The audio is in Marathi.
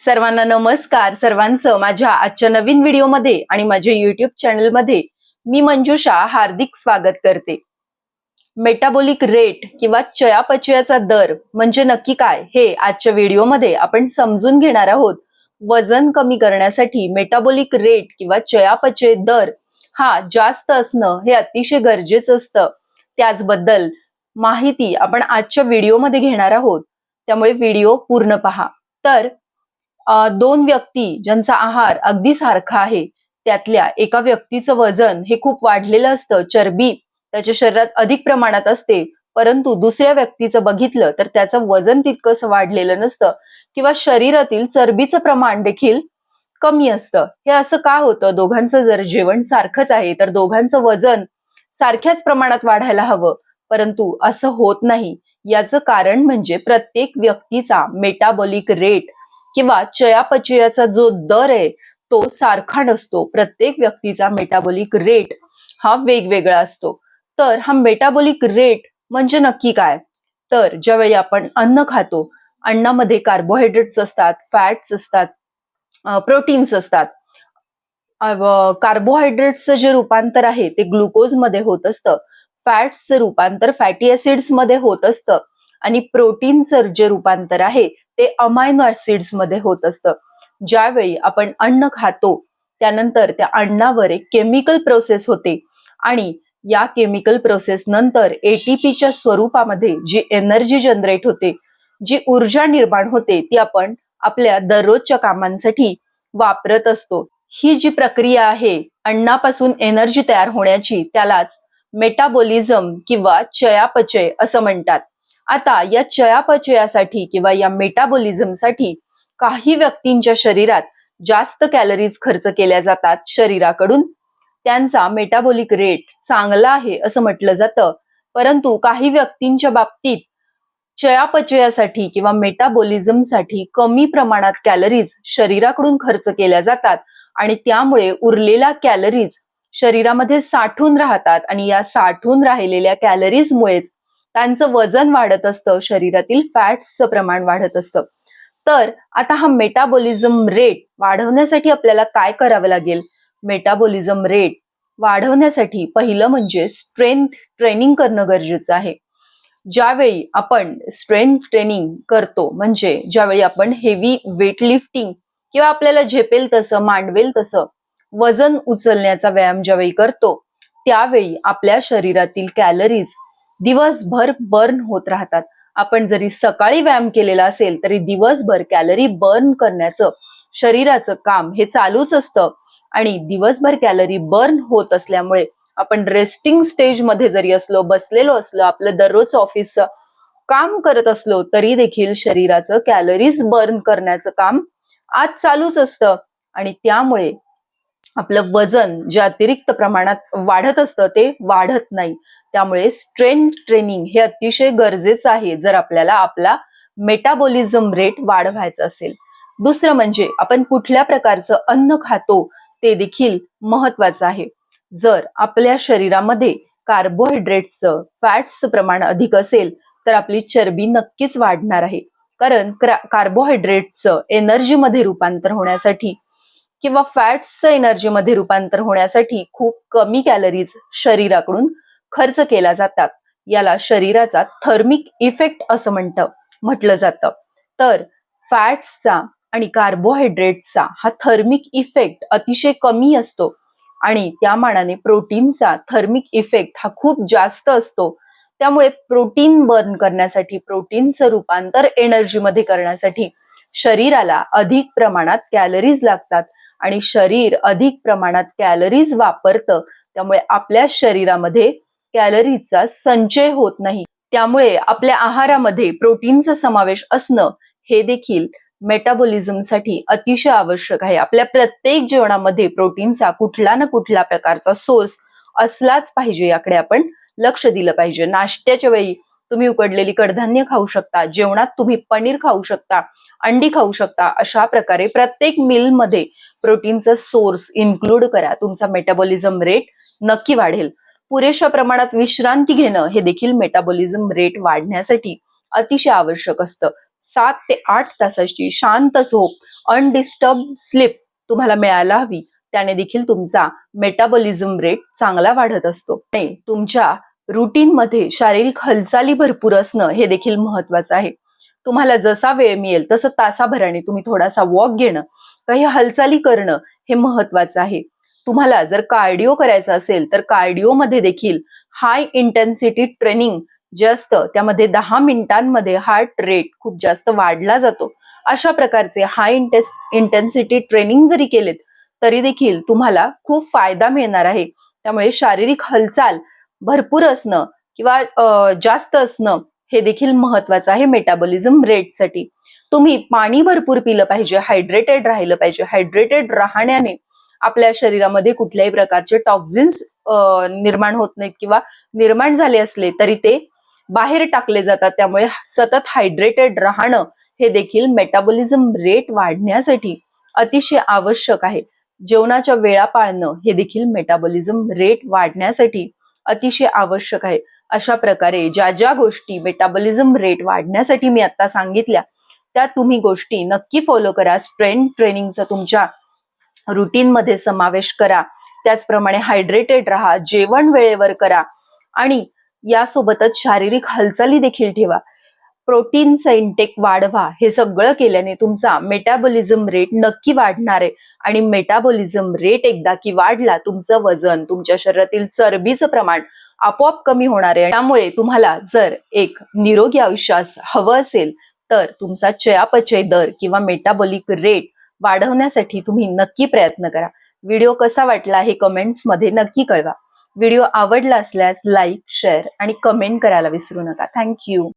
सर्वांना नमस्कार. सर्वांचं माझ्या आजच्या नवीन व्हिडिओमध्ये आणि माझ्या युट्यूब चॅनलमध्ये मी मंजुषा हार्दिक स्वागत करते. मेटाबॉलिक रेट किंवा चयापचयाचा दर म्हणजे नक्की काय हे आजच्या व्हिडिओमध्ये आपण समजून घेणार आहोत. वजन कमी करण्यासाठी मेटाबॉलिक रेट किंवा चयापचय दर हा जास्त असणं हे अतिशय गरजेचं असतं. त्याचबद्दल माहिती आपण आजच्या व्हिडिओमध्ये घेणार आहोत. त्यामुळे व्हिडिओ पूर्ण पहा. तर दोन व्यक्ती ज्यांचा आहार अगदी सारखा आहे त्यातल्या एका व्यक्तीचं वजन हे खूप वाढलेलं असतं चरबी त्याच्या शरीरात अधिक प्रमाणात असते परंतु दुसऱ्या व्यक्तीचं बघितलं तर त्याचं वजन तितकंसं वाढलेलं नसतं किंवा शरीरातील चरबीचं प्रमाण देखील कमी असतं. हे असं का होतं? दोघांचं जर जेवण सारखंच आहे तर दोघांचं वजन सारख्याच प्रमाणात वाढायला हवं. परंतु असं होत नाही. याचं कारण म्हणजे प्रत्येक व्यक्तीचा मेटाबॉलिक रेट किंवा चयापचयाचा जो दर आहे तो सारखा नसतो. प्रत्येक व्यक्तीचा मेटाबॉलिक रेट हा वेगवेगळा असतो. तर हा मेटाबॉलिक रेट म्हणजे नक्की काय? तर ज्यावेळी आपण अन्न खातो अन्नामध्ये कार्बोहायड्रेट्स असतात फॅट्स असतात प्रोटीन्स असतात. कार्बोहायड्रेट्सचं जे रूपांतर आहे ते ग्लुकोजमध्ये होत असतं. फॅट्सचं रूपांतर फॅटी ऍसिड्समध्ये होत असतं. आणि प्रोटीनचं जे रूपांतर आहे ते अमायनो ऍसिड्समध्ये होत असतं. ज्यावेळी आपण अन्न खातो त्यानंतर त्या अन्नावर एक केमिकल प्रोसेस होते आणि या केमिकल प्रोसेस नंतर एटीपीच्या स्वरूपामध्ये जी एनर्जी जनरेट होते जी ऊर्जा निर्माण होते ती आपण आपल्या दररोजच्या कामांसाठी वापरत असतो. ही जी प्रक्रिया आहे अन्नापासून एनर्जी तयार होण्याची त्यालाच मेटाबॉलिझम किंवा चयापचय असं म्हणतात. आता या चयापचयासाठी किंवा या मेटाबॉलिझमसाठी काही व्यक्तींच्या शरीरात जास्त कॅलरीज खर्च केल्या जातात शरीराकडून. त्यांचा मेटाबॉलिक रेट चांगला आहे असं म्हटलं जातं. परंतु काही व्यक्तींच्या बाबतीत चयापचयासाठी किंवा मेटाबॉलिझमसाठी कमी प्रमाणात कॅलरीज शरीराकडून खर्च केल्या जातात आणि त्यामुळे उरलेल्या कॅलरीज शरीरामध्ये साठून राहतात आणि या साठून राहिलेल्या कॅलरीजमुळेच त्यांचं वजन वाढत असतं शरीरातील फॅट्सचं प्रमाण वाढत असतं. तर आता हा मेटाबॉलिझम रेट वाढवण्यासाठी आपल्याला काय करावं लागेल? मेटाबॉलिझम रेट वाढवण्यासाठी पहिलं म्हणजे स्ट्रेंथ ट्रेनिंग करणं गरजेचं आहे. ज्यावेळी आपण स्ट्रेंथ ट्रेनिंग करतो म्हणजे ज्यावेळी आपण हेवी वेट लिफ्टिंग किंवा आपल्याला झेपेल तसं मांडवेल तसं वजन उचलण्याचा व्यायाम ज्यावेळी करतो त्यावेळी आपल्या शरीरातील कॅलरीज दिवसभर बर्न होत राहतात. आपण जरी सकाळी व्यायाम केलेला असेल तरी दिवसभर कॅलरी बर्न करण्याचं शरीराचं काम हे चालूच असतं. आणि दिवसभर कॅलरी बर्न होत असल्यामुळे आपण रेस्टिंग स्टेजमध्ये जरी असलो बसलेलो असलो आपलं दररोज ऑफिसचं काम करत असलो तरी देखील शरीराचं कॅलरीज बर्न करण्याचं काम आज चालूच असतं. आणि त्यामुळे आपलं वजन जे अतिरिक्त प्रमाणात वाढत असतं ते वाढत नाही. त्यामुळे स्ट्रेंथ ट्रेनिंग हे अतिशय गरजेचं आहे जर आपल्याला आपला मेटाबॉलिझम रेट वाढवायचा असेल. दुसरं म्हणजे आपण कुठल्या प्रकारचं अन्न खातो ते देखील महत्वाचं आहे. जर आपल्या शरीरामध्ये कार्बोहायड्रेट्सचं फॅट्सचं प्रमाण अधिक असेल तर आपली चरबी नक्कीच वाढणार आहे. कारण कार्बोहायड्रेट्सचं एनर्जीमध्ये रूपांतर होण्यासाठी किंवा फॅट्सचं एनर्जीमध्ये रूपांतर होण्यासाठी खूप कमी कॅलरीज शरीराकडून खर्च केला जातात. याला शरीराचा थर्मिक इफेक्ट असं म्हणतं म्हटलं जातं. तर फॅट्सचा आणि कार्बोहायड्रेट्सचा हा थर्मिक इफेक्ट अतिशय कमी असतो. आणि त्या मानाने प्रोटीनचा थर्मिक इफेक्ट हा खूप जास्त असतो. त्यामुळे प्रोटीन बर्न करण्यासाठी प्रोटीनचं रूपांतर एनर्जीमध्ये करण्यासाठी शरीराला अधिक प्रमाणात कॅलरीज लागतात. आणि शरीर अधिक प्रमाणात कॅलरीज वापरतं. त्यामुळे आपल्या शरीरामध्ये कॅलरीजचा संचय होत नाही. त्यामुळे आपल्या आहारामध्ये प्रोटीनचा समावेश असणं हे देखील मेटाबॉलिझमसाठी अतिशय आवश्यक आहे. आपल्या प्रत्येक जेवणामध्ये प्रोटीनचा कुठला ना कुठला प्रकारचा सोर्स असलाच पाहिजे याकडे आपण लक्ष दिलं पाहिजे. नाश्त्याच्या वेळी तुम्ही उकडलेली कडधान्य खाऊ शकता जेवणात तुम्ही पनीर खाऊ शकता अंडी खाऊ शकता अशा प्रकारे प्रत्येक मिलमध्ये प्रोटीनचा सोर्स इन्क्लूड करा. तुमचा मेटाबॉलिझम रेट नक्की वाढेल. पुरेशा प्रमाणात विश्रांती घेणं हे देखील मेटाबॉलिझम रेट वाढण्यासाठी अतिशय आवश्यक असतं. सात ते आठ तासाची शांत झोप अनडिस्टर्ब स्लीप तुम्हाला मिळायला हवी. त्याने देखील तुमचा मेटाबॉलिझम रेट चांगला वाढत असतो. आणि तुमच्या रुटीन मध्ये शारीरिक हालचाली भरपूर असणं हे देखील महत्वाचं आहे. तुम्हाला जसा वेळ मिळेल तसं तासाभराने तुम्ही थोडासा वॉक घेणं काही हालचाली करणं हे महत्वाचं आहे. तुम्हाला जर कार्डिओ करायचा असेल तर कार्डिओ मध्ये देखील हाय इंटेन्सिटी ट्रेनिंग जे असतं त्यामध्ये दहा मिनिटांमध्ये हार्ट रेट खूप जास्त वाढला जातो. अशा प्रकारचे हाय इंटेस इंटेन्सिटी ट्रेनिंग जरी केलेत तरी देखील तुम्हाला खूप फायदा मिळणार आहे. त्यामुळे शारीरिक हालचाल भरपूर असणं किंवा जास्त असणं हे देखील महत्वाचं आहे मेटाबॉलिझम रेटसाठी तुम्ही पाणी भरपूर पिलं पाहिजे हायड्रेटेड राहिलं पाहिजे. हायड्रेटेड राहण्याने आपल्या शरीरामध्ये कुठल्याही प्रकारचे टॉक्झिन्स निर्माण होत नाहीत किंवा निर्माण झाले असले तरी ते बाहेर टाकले जातात. त्यामुळे सतत हायड्रेटेड राहणं हे देखील मेटाबॉलिझम रेट वाढण्यासाठी अतिशय आवश्यक आहे. जेवणाच्या वेळा पाळणं हे देखील मेटाबॉलिझम रेट वाढण्यासाठी अतिशय आवश्यक आहे. अशा प्रकारे ज्या ज्या गोष्टी मेटाबॉलिझम रेट वाढण्यासाठी मी आता सांगितल्या त्या तुम्ही गोष्टी नक्की फॉलो करा. स्ट्रेंथ ट्रेनिंगचा तुमच्या रुटीनमध्ये समावेश करा. त्याचप्रमाणे हायड्रेटेड राहा जेवण वेळेवर करा आणि यासोबतच शारीरिक हालचाली देखील ठेवा. प्रोटीनचा इंटेक वाढवा. हे सगळं केल्याने तुमचा मेटाबॉलिझम रेट नक्की वाढणार आहे. आणि मेटाबॉलिझम रेट एकदा की वाढला तुमचं वजन तुमच्या शरीरातील चरबीचं प्रमाण आपोआप कमी होणार आहे. त्यामुळे तुम्हाला जर एक निरोगी आयुष्यास हवं असेल तर तुमचा चयापचय दर किंवा मेटाबॉलिक रेट वाढवण्यासाठी तुम्ही नक्की प्रयत्न करा. व्हिडिओ कसा वाटला हे कमेंट्समध्ये नक्की कळवा. व्हिडिओ आवडला असल्यास लाईक शेअर आणि कमेंट करायला विसरू नका. थँक्यू